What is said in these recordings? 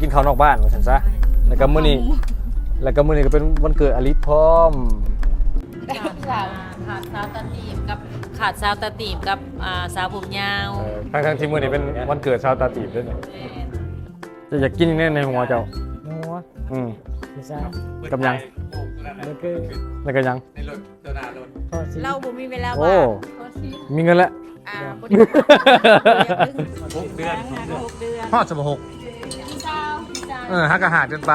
กินข้าวนอกบ้านว่าซั่นซะแล้วก็มื้อนี้แล้วก็มื้อนี้ก็เป็นวันเกิดอลิสพร้อม ขาดสาวขาดสาวตาตีบกับขาดสาวตาตีบกับอ่าสาวผมยาวเออทั้งๆที่มื้อนี้เป็นวันเกิดชาวตาตีบด้วยนี่จะอยากกินแน่ในหัวเจ้านัวอืม ไม่ทราบกับยัง แล้วก็แล้วก็ยังพอสิเราบ่มีเวลาโอ้ ว่างมีเงินแล้ว อ่าบ่ได้ หกเดือนหกเดือนฮอดสมหกเช้า เช้าเออฮักอาหารจนไป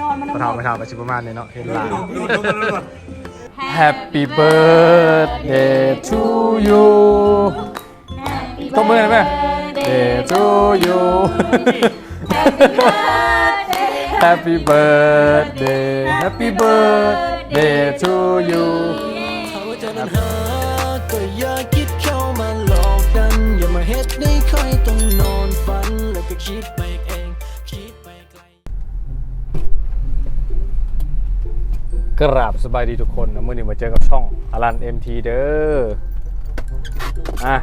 นอนมันพอเท่าไม่เท่าไปสิประมาณนี้เนาะเห็นหลานแฮ Happy birthday to you ตบมือหน่อยไหม Day to you Happy birthday Happy birthday to you คิดไปเอง คิดไปไกล กราบสบายดีทุกคนนะเมื่อนี้มาเจอกับช่องอลัน MT เด้ออะ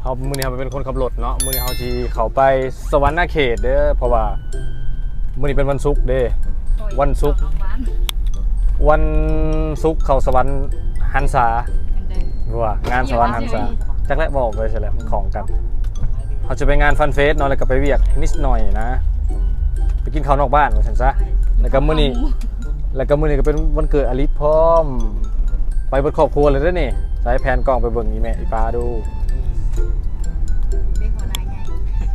เขามื่อนี้เขาเป็นคนขับรถเนาะมื่อนี้เขาทีเขาไปสวรรค์เขตเด้อเพราะว่ามื่อนี้เป็นวันศุกร์เด้ วันศุกร์ วันศุกร์เขาสวรรค์หันษาว่างานสวรรค์หันษาจักและบอกเลยใช่แหละมันของกัน เขาจะไปงานฟันเฟสเนาะแล้วก็ไปเวียกนิดหน่อยนะ ไปกินข้าวนอกบ้านว่าฉันซะแล้วก็มื่อนี้แล้วก็มื้อนี้ก็เป็นวันเกิดอลิสพร้อม ไปเบิดครอบครัวเลยเด้อนี่ใช้แผนกล้องไปเบิ่งอีแม่อีปาดูเป็นหัวหน้าใหญ่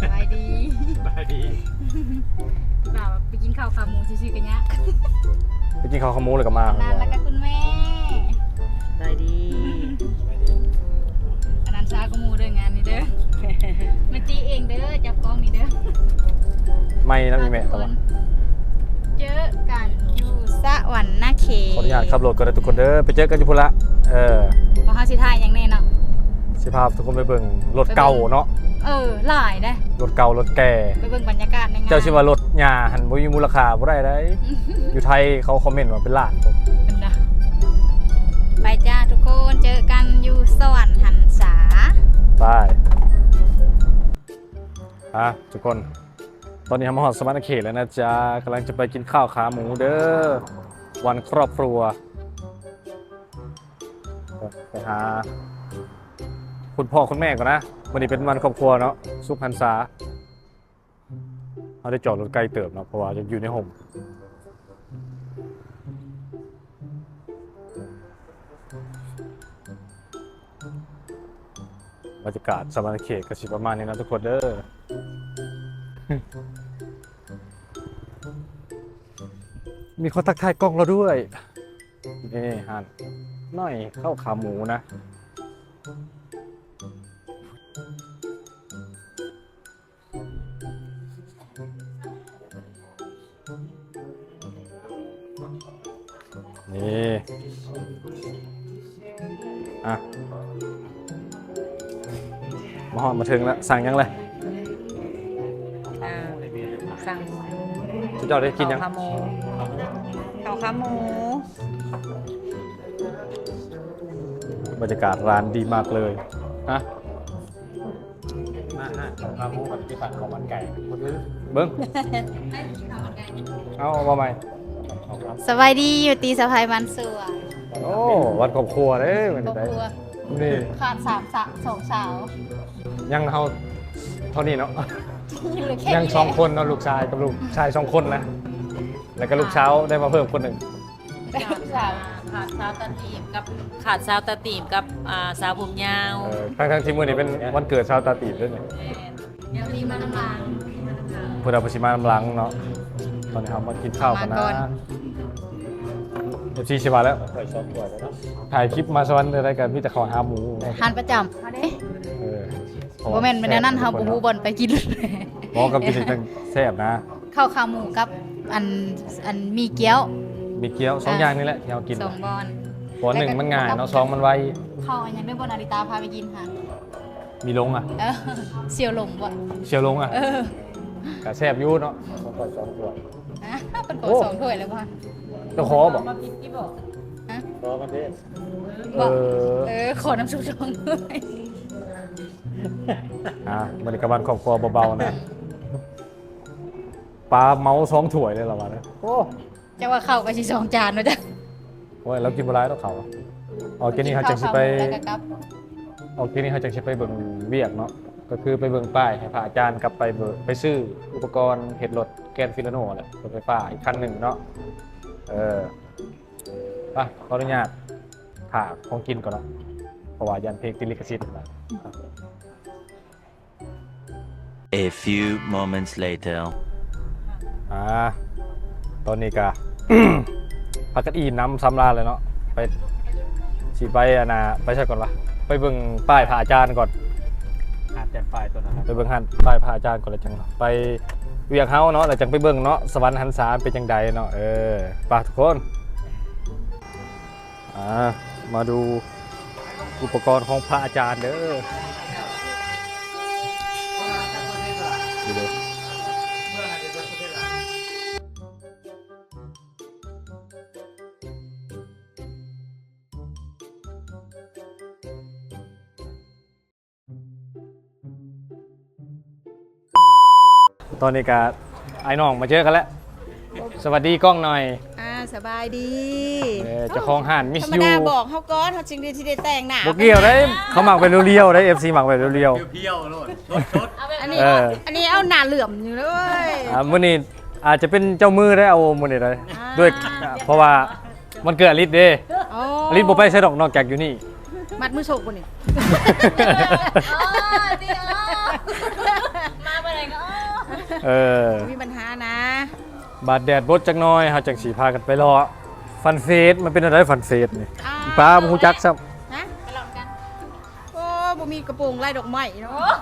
สบายดีได้ดีบ่าวไปกินข้าวขาหมูซื่อๆกันยะไปกินข้าวขาหมูเลยก็มานั่นแล้วก็คุณแม่ ได้ดี อันนั้นซาก็หมูเด้องานนี้เด้อ มาจีเองเด้อจับกล้องนี่เด้อไม่นะอีแม่ตะวันเจอกันอยู่สวรรค์นาเขตขออนุญาตขับรถก็ได้ทุกคนเด้อไปเจอกันที่พุ่นละเออบ่ฮาสิทายหยังแน่เนาะสิพาทุกคนไปเบิ่งรถเก่าเนาะเออหลายเด้อรถเก่ารถแก่ไปเบิ่งบรรยากาศในงานเจ้าชื่อว่ารถหญ้าหันบ่มีมูลค่าบ่ได้ได้อยู่ไทยเขาคอมเมนต์ว่าเป็นล้านผมเป็นนะไปจ้าทุกคนเจอกันอยู่สวรรค์หันษาไป อะทุกคน ตอนนี้ทำหอดสมาร์ทเขตแล้วนะจ๊ะกำลังจะไปกินข้าวขาหมูเด้อวันครอบครัว ไปหา คุณพ่อคุณแม่ก่อนนะวันนี้เป็นวันครอบครัวเนาะสุขพันษาเขาได้จอดรถไกลเติบเนาะเพราะว่ายังอยู่ในห่มบรรยากาศสมาร์ทเขตก็สิประมาณนี้นะทุกคนเด้อ มีคนทักทายกล้องเราด้วยนี่ฮันหน่อยเข้าขาหมูนะ นี่ อะ มาหอดมาถึงแล้ว สั่งยังเลย เจ้าได้กินยังข้าวขาหมูข้าวขาหมูบรรยากาศร้านดีมากเลยฮะมาฮะข้าวหมูกับที่ผัดของมันไก่เบิ้งเอาเอามาใหม่เอาครับสบายดีอยู่ตีสะพายมันสวยโอ้วันครอบครัวเด้วันครอบนี้ครัวนี่ขาดสามสะสองสาวยังเฮาเท่านี้เนาะ เหลือแค่ยังนี้สองคนเนาะลูกชายกับลูกชายสองคนนะ แล้วก็ลูกเช้าได้มาเพิ่มคนหนึ่งขาดสาวขาดสาวตาตีบกับขาดสาวตาตีบกับอ่าสาวผมยาวเออทั้งทั้งๆที่มื้อนี้เป็นวันเกิดชาวตาตีบด้วยนี่เดี๋ยวมีมาน้ำลางเพื่อนเอาไปชิมาน้ำหลังเนาะตอนนี้เรามากินข้าวกันนะมาก่อน เอฟซีชิมาแล้วถ่ายคลิปมาสวรรค์อะไรกันพี่จะขอหาหมู ทานประจำเอาเด้เออ บ่แม่นเป็นแนวนั้นเฮาบ่ฮู้บ่อนไปกินมองกับกินอีกตั้งแซ่บนะข้าวขาหมูกับอันอันมีเกี๊ยว มีเกี๊ยวสองอย่างนี่แหละที่เรากินสองบอนหัวหนึ่งมันง่ายเนาะสองมันไวข้าวอันยังได้บนอาริตาพาไปกินค่ะมีลงอะเออเสี่ยวหลงบ่เชียวลงอะเออกะแซ่บอยูเนาะสองถ้วยสองถ้วยอะเป็นโกโอ้สองถ้วยแล้วบ่เจ้าขอบอกฮะขอกันเด้บเออกอเออขอน้ำซุปสองถ้วย อะบริกรรมครอบครัวเบาๆนะปลาเมาสองถ้วยเลยเหรอวะเนี่ยโอ้จะว่าเข้าไปสิสองจานว่าจ้ะโอ้ยเรากินบหลายแล้วเขาออกกินนี่เขาจังสิไปแล้วก็กลับออกกินนี่เขาจังสิไปเบิ่งเวียกเนาะก็คือไปเบิ่งป้ายให้พระอาจารย์กลับไปเบิ่งไปซื้ออุปกรณ์เห็ดรถแกนฟิลาโน่แหละรถไฟฟ้าอีกคันหนึ่งเนาะเออไปขออนุญาตถากของกินก่อนเนาะเพราะว่ายันเพลงติดลิขสิทธิ์นะ A few moments later. อ่าตอนนี้ก็ พักกันอีน้ำซ้ำราเลยเนาะไปสีไปอะนะไปใช่ก่อนวะไปเบิ่งป้ายพระอาจารย์ก่อนอาจจะไฟตัวนั้นไปเบิ่งหันป้ายพระอาจารย์ก่อนแล้วจังไปเวียงเฮาเนาะแล้วจังไปเบิ่งเนาะสวรรค์หันษาเป็นจังใดเนาะเออไปทุกคนอ่ามาดูอุปกรณ์ของพระอาจารย์เด้อ ตอนนี้ก็ไอ้น้องมาเจอกันแล้ว สวัสดีกล้องหน่อยอ่าสบายดีเออเจ้าของห่านมิสธรรมยูดาบอกเขาก่อนเขาจริงดีที่ได้แต่งหน้าบกเกี่ยวได้เขาหมักไปเรียวๆได้ FC หมักไปเรียว เพี้ยวๆโลดชดชดอันนี้เออ อันนี้เอาหน้าเหลื่อมอยู่เลย ๆอ่ามื้อนี้อาจจะเป็นเจ้ามือได้เอามื้อนี้เลยอ่า ด้วยอ่าเพราะว่ามันเกิดอลิศเด้อ๋ออลิศบ่ไปใช้ดอกนอกจากอยู่นี่ มัดมือโศกบนนี่อ๋อดีอ๋อมาไปไหนก็ อ๋อเออมีปัญหานะ บาดแดดบดจักหน้อยเฮาจังสีพากันไปรอฟันเฟสมันเป็นอะไรฟันเฟสนี่อ่าป้าบ่ฮู้จักซ้ำนะไปหลอกกัน โอ้บ่มีกระโปรงลายดอกไม้เนาะ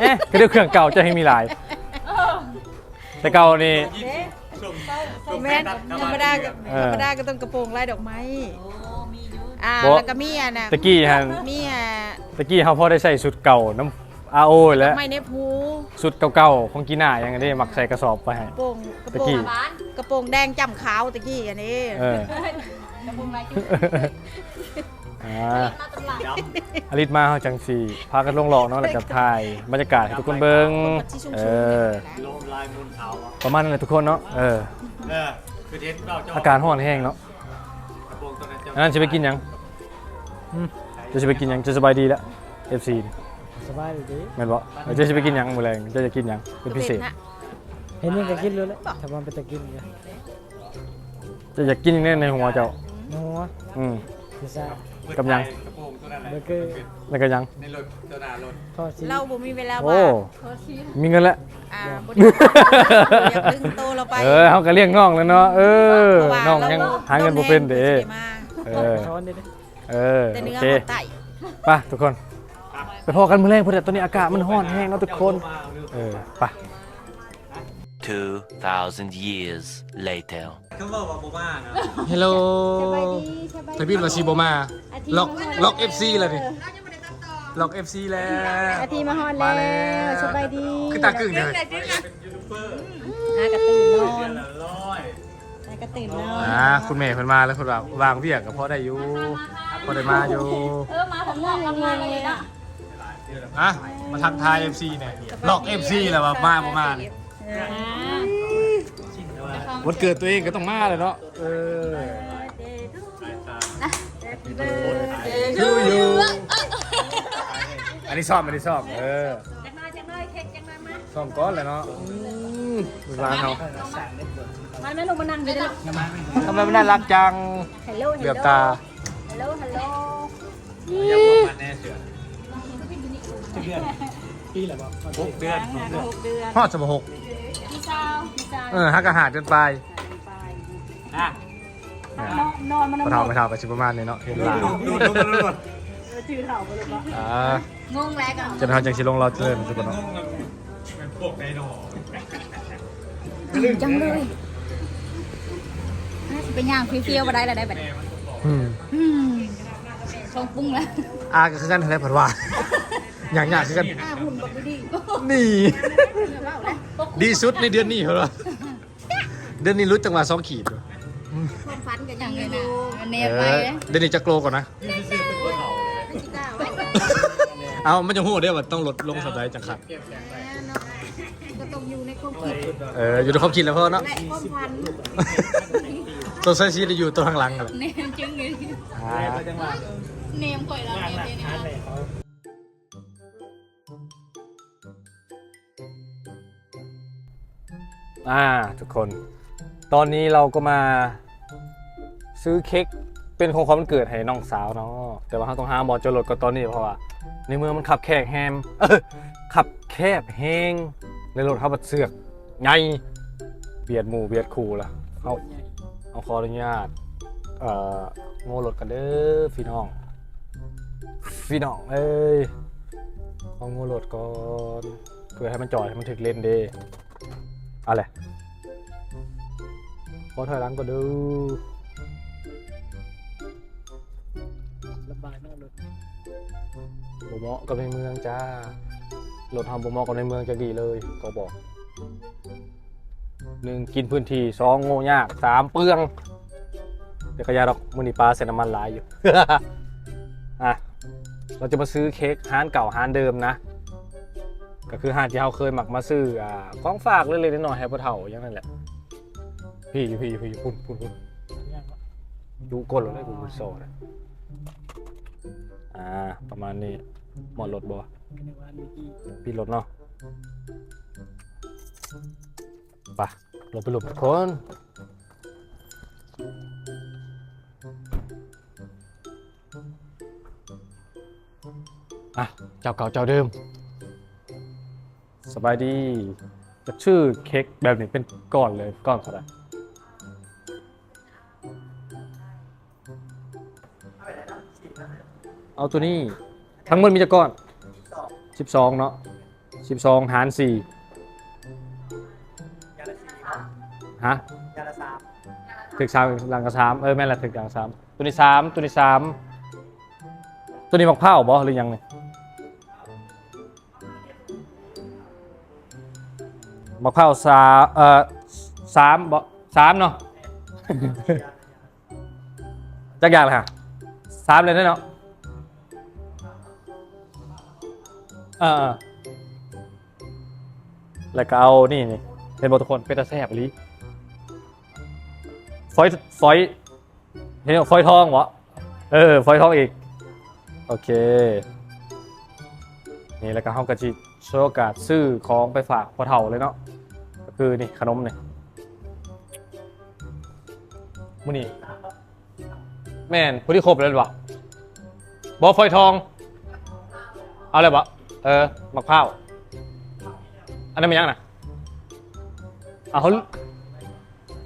เอ๊ะก็เดี๋ยวเครื่องเก่าจะให้มีหลาย แต่เก่านี่ แม่นธรรมดาก็เออธรรมดาก็ต้องกระโปรงลายดอกไม้โอ้มีอยู่อ่าบ่ แล้วก็มีอะนะตะกี้หั่นมีอะตะกี้เฮาพอได้ใส่สุดเก่าน้ำ RO ดแล้อวกไม้ในภูสุดเก่าๆของกีน่าอย่างนี้มักใส่กระสอบไปให้กระโปรงกระตะโปรกี้งบ้านกระโปรงแดงจำขาวตะกี้อันนี้เออกระพุ้งไรจุดอ่ามาตำหลังอลิศมาเฮาจังสี่พากันลงหลอกเนาะแล้วก็ถ่ายบรรยากาศให้ทุกคนเบิ่งเออโลมลายมูลขาวอะประมาณนั้นแหละทุกคนเนาะเออเออคือเทสเราจะอากาศร้อนแห้งเนาะกระโปรงตัวนั้นจะอันนั้นจะไปกินหยังอืมจะจะไปกินหยังจะสบายดีแล้ว FC นี่ สบายดี แม่นบ่เออจะจะไปกินหยังมื้อแรงจะจะกินหยังเป็นพิเศษนะเห็นยังก็กินเลยแหละถ้ามันเป็นตะกินเลยจะอยากกินหยังแน่ในหัวเจ้า นัวอืม พิซซ่ากำยัง กระโปรงตัวนั้นเบอร์เกอร์แล้วก็หยัง ในรถตัวหน้ารถทอดชีเราบ่มีเวลาโอ้ ว่างมีเงินแล้ว อ่าบ่ได้อยากดึงโตเราไปเออเฮาก็เลี้ยงน้องแล้วเนาะ เออเพราะว่าน้องยังหาเงินบ่เป็นเด้ ราสิมาเออ ช้อนได้ไหมเออ แต่โอเนื้อเค มันไต่ ไปทุกคน ไปพอกันมื้อแรงเพิ่นแต่ตอนนี้อากาศมันร้อนแห้งเนาะทุกคน เออไป 2,000 years later. เขาบอกว่าบูมานะฮัลโหลทบินมาซีโบมา ล็อกล็อก FC แล้วดิล็อก FC แล้ว อาทีมาฮอนมาแล้แล้วว สบายดีคือตากึ่งเลยหากระตื่นนอนร้อยหากระตื่นนอนอ่าคุณแม่เพิ่นมาแล้วเพิ่นว่าวางเวียกก็พอได้อยู่พอได้มาอยู่ เออมาผมงอกกำลังเลยนะ อะมาทักทาย FC เนี่ยล็อก FC แล้วว่ามาบ่มาเนี่ยวันเกิดตัวเองก็ต้องมาเลยเนาะเออ to you อันนี้ซ่อมอันนี้ซ่อมเออจังน้อยจังน้อยเค้กจังน้อยมาซ่อมก้อนเลยเนาะร้านเขามาแม่ลงมานั่งเลยนะทำไมมันน่ารักจังฮัลโหลเหลือบตาฮัลโหลฮัลโหล ยังพวกมันแน่เสือเดือนปีละบ่หกเดือนหกเดือนหกเดือนฮอดสมหกพี่สาวพี่สาวเออฮักอาหารจนไปอะนอนมันพอเท่าไปเท่าไปชิประมาณนี้เนาะเห็นหลานดูดูดูดูดูอ่างงแล้วกันจะทำจังชิลงรอเจริญสุดเนาะเป็นพวกไดโนจังเลยน่าจะเป็นย่างเฟี้ยวๆมาได้แล้วได้แบบนี้อืมอืมชงปรุงแล้วอาก็คือกันทะเลผัดหวาน อย่างอย่างคือกันอ่าหุ่นบอกดีนี่ ดีสุดในเดือนนี้เหรอ เดือนนี้รู้จังหวะสองขีดเหรอความฝันกันอยัย่างงไงนี้นะนะมันเนเอไปอเลยเดือนนี้จะโกลก่อนนะ ไม่กล้าไว้อเอามันจะหูได้ว่าต้องลดลงสัปดาห์จังครับเก็บแข็งได้เนาะก็ต้องอยู่ในความคิดเอออยู่ในความคิดแล้วพ่อเนาะและความพันตัวใช้ชีวิตอยู่ตัวข้างหลังกันแหละเนมจึงเลยอ่าแม่ก็จังหวะเนมข่อยเรางานเนหนัมกเลยงานนะเลยเขา อ่าทุกคน ตอนนี้เราก็มาซื้อเค้กเป็นของขวัญวันเกิดให้น้องสาวเนาะแต่ว่าเราต้องหาหมอจรดก็ตอนนี้เพราะว่า ในเมืองมันขับแคบแฮมเออขับแคบแฮงในรถเขาบัดเสือกไงเบียดหมู่เบียดคู่ล่ะเอาเอาขออนุญาตเอ่อโง่รถกันเด้อพี่น้องพี่น้องเอ้ยเอาโง่รถก่อนเพื่อให้มันจอดให้มันถึกเลนเด้ อาเลยขอถอยหลังก็ดูระบายนอกรถบ่เหมาะกับในเมืองจ้ารถทำบ่เหมาะกับในเมืองจะดีเลย ก็บอกหนึ่งกินพื้นที่สองโง่ยากสามเปลืองเดี๋ยวกระยาดอกมือนีปลาเสน้ำมันหลายอยู่ อะเราจะมาซื้อเค้กฮานเก่าฮานเดิมนะ ก็คือฮานที่เราเคยหมักมาซื้ออ่าของฝากเล็กๆน้อยๆให้พ่อเฒ่าอย่างนั้นแหละ พี่อยู่พี่อยู่พี่อยู่พุ่นพุ่นพุ่นยังวะดูกดรถได้กูโซ่นะอ่า ประมาณนี้หมดรถบ่ไม่ได้ว่ามีที่รถเนาะไปลงไปหลบทุกคนอะ เจ้าเก่าเจ้าเดิม สบายดีจะชื่อเค้กแบบนี้เป็นก้อนเลยก้อนเท่าไหร่เอาตัวนี้ ทั้งหมดมีจะก้อนสิบสองเนาะสิบสองหารสี่ยาละสี่ฮะถึกสามหลังกับสามเออแม่นละถึกหลังกับสามตัวนี้สามตัวนี้สามตัวนี้มักเผาวบ่หรือยังเนี่ย มักเผาวสามเอ่อสามบ่สามเนาะ จักอย่างเลยค่ะสามเลยเนาะเออเออแล้วก็เอานี่นี่เป็นบทุกคนเป็นตาแซ่บอีหลีฟอยฟอยเห็นฟอยทองวะเออฟอยทองอีก โอเค นี่แล้วก็ห้องกะจิโชว์โอกาสซื้อของไปฝากพ่อเฒ่าเลยเนาะก็ คือนี่ขนมนี่มื้อนี้แม่นผู้ที่ครบเลยวะบอฟอยทอง เอาเลยบะเออมะพร้าวอันนั้นมันยังนะเอาเขา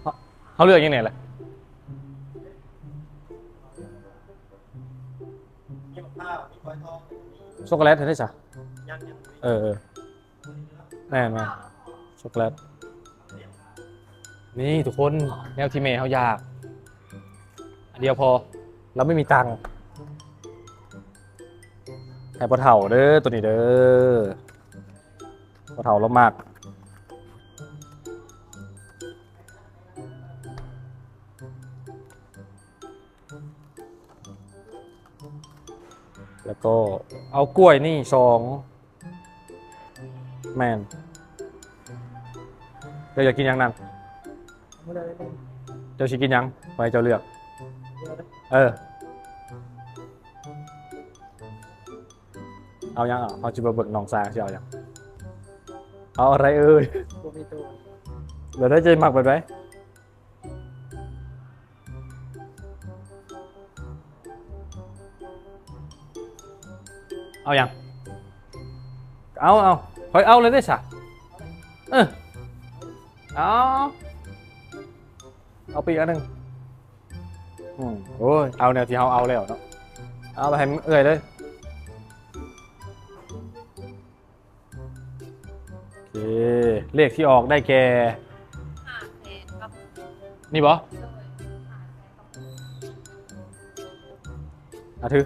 เขาเขาเลือกยังไงล่ะมีมะพร้าวมีกล้วยทองช็อกโกแลตเห็นได้จ้ะยังยังเออเออแน่นอนช็อกโกแลต นี่ทุกคนแนวที่เมย์เขาอยาก อันเดียวพอ เราไม่มีตังค์ให้ปลาเถาเด้อตัวนี้เด้อปลาเถาเรามากแล้วก็เอากล้วยนี่สองแมนเจ้าอยากกินอยังนั่น ไม่ได้เลยเจ้าชิกินยังไปเจ้าเลือก เออ เอายังอะเอาจิบเบิกหนองซางสิเอายังเอาอะไรเอ่ยตัวมีตัวเดี๋ยวได้ใจหมักไปไหมเอายังเอาเอาเฮ้ยเอาเลยได้สะเออเอา เอาปีกอันหนึ่งอืมโอ้ยเอาแนวที่เขาเอาแล้วเนาะเอาไปให้เอ่ยเลยโอเคเลขที่ออกได้แก่ห้าแสนครับนี่บอโดยห้าแสนครับอะถือ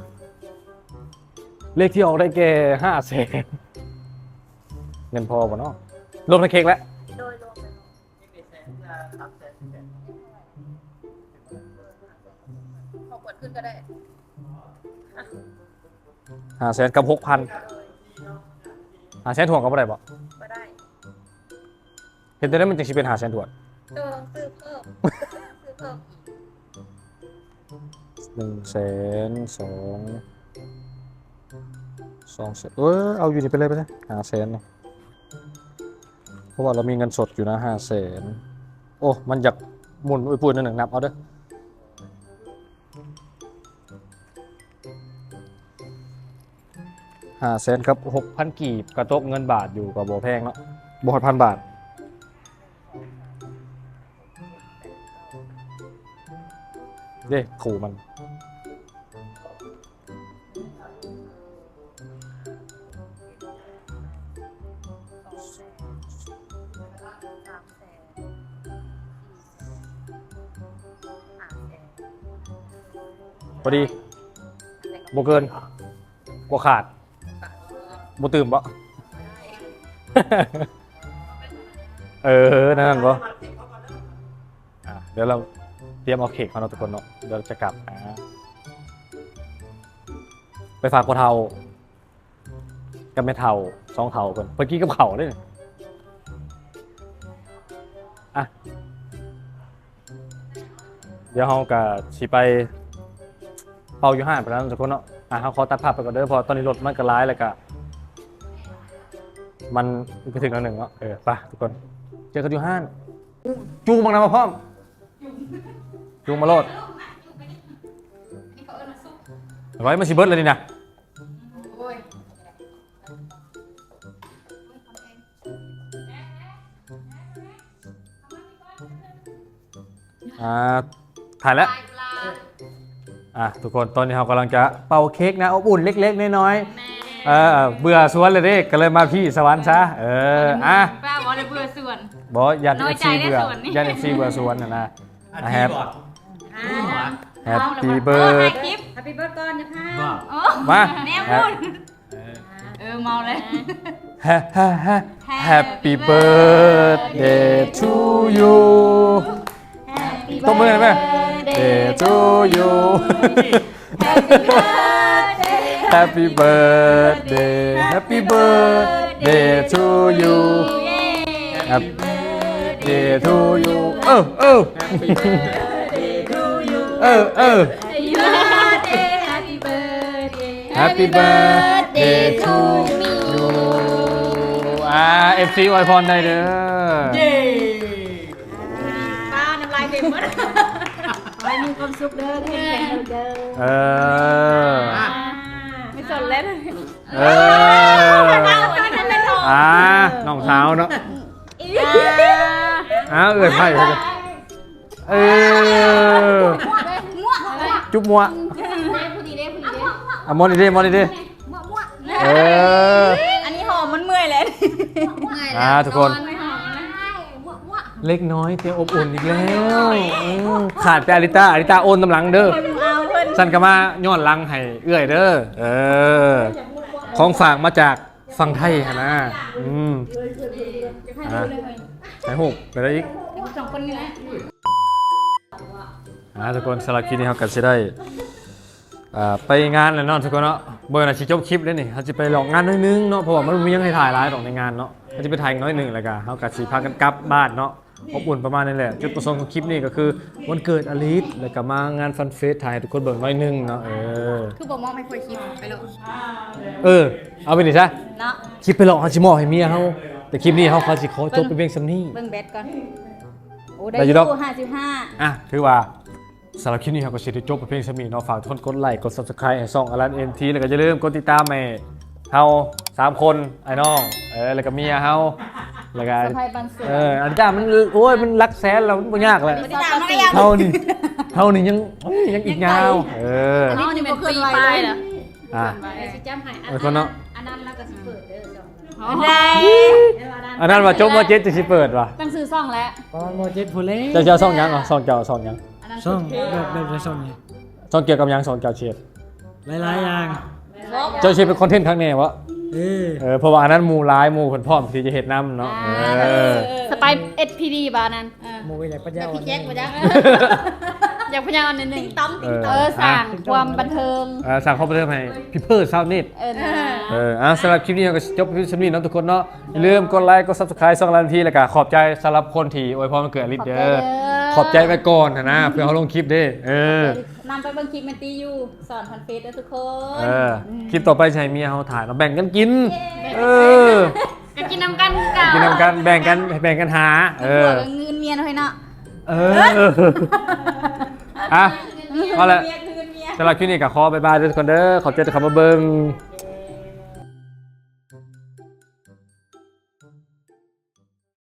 เลขที่ออกได้แก่ห้าแสนเงินพอป่ะเนาะรวมในเค้กแล้วโดยรวมเป็นนี่เป็นแสนยาสามแสนสี่แสนหกขวด ขึ้นก็ได้ห้าแสนกับหกพันโดยหาแสนถ่วงก็บ่ได้บ่ก็ได้เห็นแต่นั้นมันจังสิเป็นหาแสนถ่วงตัวซื้อเพิ่มซื้อเพิ่มหนึ่งแสนสองสองแสนเออเอาอยู่นี่ไปเลยไปเลยหาแสนเนาะเพราะว่าเรามีเงินสดอยู่นะห้าแสนโอ้ มันอยากหมุนอุ้ยปุ้ยนั่นหนึ่งนับเอาเด้อ ห้าแสนครับหกพันกีบกระตกเงินบาทอยู่กับโบแพงเนาะบหดพันบาท เด้ขู่มันพอดีบ่เกินบ่ขาด บ่ตื่มบ่ เออ นั่นบ่อะเดี๋ยวเราเตรียมเอาเค้กมาเนาะทุกคนเนาะ เดี๋ยวเราจะกลับนะไปฝากกว่าเทากับแม่เทาสองเทาเพิ่นเมื่อกี้กับเขาเลยนี่อะ เดี๋ยวเราก็สิไป เป่าอยู่ห้านไปแล้วทุกคนเนาะ อะเราขอตัดภาพไปก่อนเด้อเพอตอนนี้รถมันก็ร้ายแล้วก็ มันไปถึงแล้วหนึ่งเนาะเออไปทุกคน เจอกันอยู่ห้าน จูงบังนำมาพร้อม จูงมาโลดไว้มาสิเบิร์ดเลยนี่นะอ่าถ่ายแล้วอะทุกคนตอนนี้เรากำลังจะเป่าเค้กนะอบอุ่นเล็ก ๆ น้อยๆ เออเบื่อสวนเลยเด็กก็เลยมาพี่สวรรค์ซะเอออะป้าบอกเลยเบื่อส่วน บอยันน้เออยฟใจซีได้เบื่อสวนนี่ ยันเอฟซีเบื่อสวนนะนะ อาอะทิแฮตปย์บอกรู้หรอแฮปปี้เบิร์ดคลิป Happy birthday ก่อนนะค่ะว่าโอ้มาแนวพูดเออเออเมาเลยฮะฮะฮะ Happy birthday to you ตบมือหน่อยไหม Day to you Happy birthday Happy birthday to you Happy birthday to you เออเออเออเออ Happy birthday to you อ่า FC อวยพรได้เด้อ ป้าน้ำลายเต็มหมด ไว้มีความสุขเด้อแข็งแรงเด้อ เออ ไม่สนแล้ว เอออ่าน้องสาวเนาะอ้าวเอื่อยไผ่เขาจะเออจุ๊บมัวอะมอนอีเด้มอนอีเด้เอออันนี้หอมมันเมื่อยแล้วอ่าทุกคน เล็กน้อยเตียงอบอุ่นอีกแล้วอืมขาดแต่อาริต้าอาริต้าโอนตำหลังเด้อเอาเพิ่นสันก็มาย้อนหลังให้เอื้อยเด้อ เออ ของฝากมาจากฝั่งไทยหนนะอืมอะไหนหุบไปได้อีกสองคนนี้นะอ่าทุกคนสำหรับคลิปนี้เราก็จะได้อ่าไปงานแล้วเนาะทุกคนเนาะเบอร์น่ะชิจบคลิปเลยนี่เขาจะไปลองงานน้อยนึงเนาะเพราะว่ามันมียังให้ถ่ายหลายตรงในงานเนาะเขาจะไปถ่ายน้อยหนึ่งแล้วก็เขาก็สิพากันกลับบ้านเนาะ อบอุ่นประมาณนี้แหละ จุดประสงค์ของคลิปนี้ก็คือวันเกิดอลิสแล้วก็มางานฟันเฟสถ่ายให้ทุกคนเบิ่งน้อยหนึงเนาะเออ คือบอกมองไม่ค่อยคิดไปเลยเออ เอาไปดิซะเนาะคลิปไปหลอกเขาสิมอบให้เมียเขาแต่คลิปนี้เขาเขาสิขอจบไปเพียงสำนี้ เบิ่งแบตก่อน โอ้ได้ได้อยู่ดอก ห้าสิบห้า อะถือว่าสำหรับคลิปนี้เราก็สิได้จบไปเพียงสำนี้เนาะฝากทุกคนกดไลค์กด subscribe ให้ช่องอลันเอ็มทีแล้วก็อย่าลืมกดติดตามให้เฮาสามคนไอ้น้องเออแล้วก็เมียเฮา แล้วก็สะพายปันสุดเอออันจ้ามันโอ้ยมันรักแสนเรามันบ่ยากแหละไม่ได้ตามน้องยังเฮานี่เฮานี่ยังโอ้ยยังอีกยาวเอออันนี้เป็นปีปลายเหรออะสิจำให้ไอ้คนเนาะอันนั้นแล้วก็สิเปิดเด้อจ้ะได้อันนั้นว่าจบว่าเจ็ดจะสิเปิดว่ะตั้งซื้อซ่องแล้วตอนโมเจ็ดพูเล่เจ้าเจ้าซ่องยังอ๋อซ่องเจ้าซ่องยังอันนั้นช่องแบบแบบจะช่องไงซ่องเกี่ยวกับยังซ่องเจ้าเชียร์หลายๆอย่างเจ้าเชียร์เป็นคอนเทนต์ครั้งแน่วะ เออเออเพราะว่าอันนั้นหมูร้ายหมูผลพร้อมที่จะเห็ดน้ำเนาะเออสไป SPD บานั้น โมไปไหนปัญญาแบบอ่อพี่นแจ็คมาจ้ะอยากพยายามนิดนึงติ๊งต้องเอติ๊งอต้เอองอสั่งความบันเทิง เอ่อสั่งข้าวเพิ่มให้พี่เพิร์ดซาวนิดเออนะเอออะสำหรับคลิปนี้เราก็จบที่ชั้นนี้เนาะทุกคนเนาะอย่าลืมกดไลค์กด subscribe สองล้านทีแล้วก็ขอบใจสำหรับคนที่อวยพรวันเกิดอลิสเด้อขอบใจไปก่อนนะเพื่อเขาลงคลิปเด้อเออ นำไปเบิ่งคลิปแมนตี้อยู่สอนพันเฟซด้วยทุกคนเออคลิปต่อไปจะใช้เมียเขาถ่ายเราแบ่งกันกิน เออจะกินน้ำกันเก่ากินนำกันแบ่งกันแบ่งกันหา เอหัอวกับเงินเมียหน่อยเนาะเอออะเอาละเมียคืนเมียสำหรับคลิปนี้กับขอบายบายทุกคนเด้อขอบใจที่เข้ามาเบิ่ง